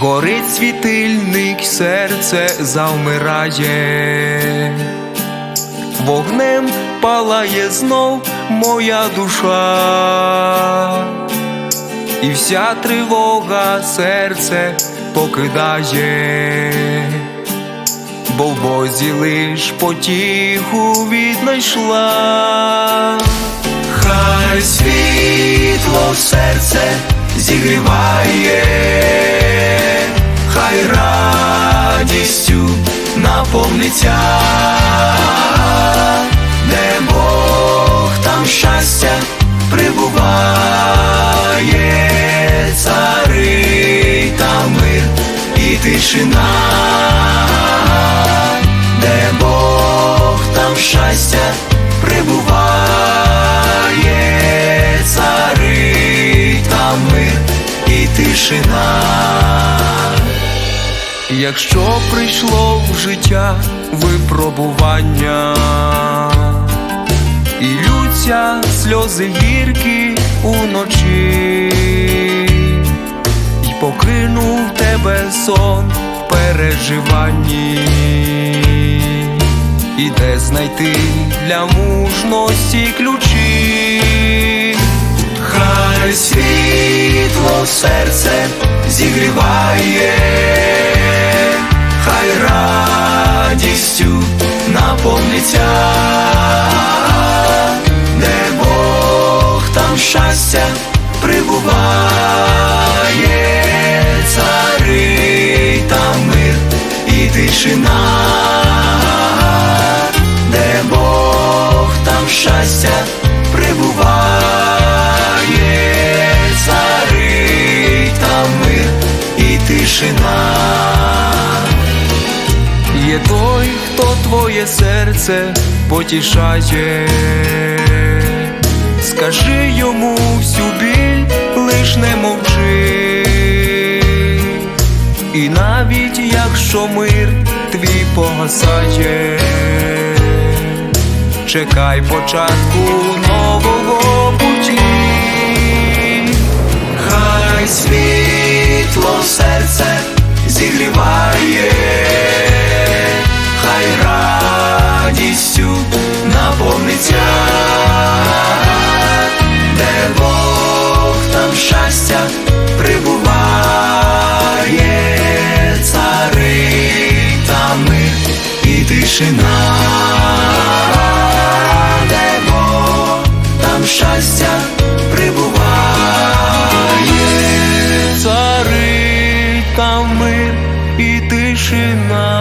горить світильник, серце завмирає, вогнем палає знов моя душа, і вся тривога серце покидає, бо в Бозі лиш потіху віднайшла. Хай світло серце зігріває, хай радістю наповниться, де Бог там щастя прибуває, цари та мир і тишина, де Бог там щастя прибуває, цари та мир і тишина. Якщо прийшло в життя випробування, і лються сльози гіркі уночі, й покинув тебе сон в переживанні, і де знайти для мужності ключі, хай світло серце зігріває, наповниться, де Бог там щастя прибуває, цари та мир і тишина, де Бог там щастя прибуває, цари та мир і тишина. Твоє серце потішає, скажи йому всю біль, лиш не мовчи, і навіть якщо мир твій погасає, чекай початку нового де Бог там щастя прибуває, цари та ми і тишина, де Бог там щастя прибуває, цари та мир і тишина.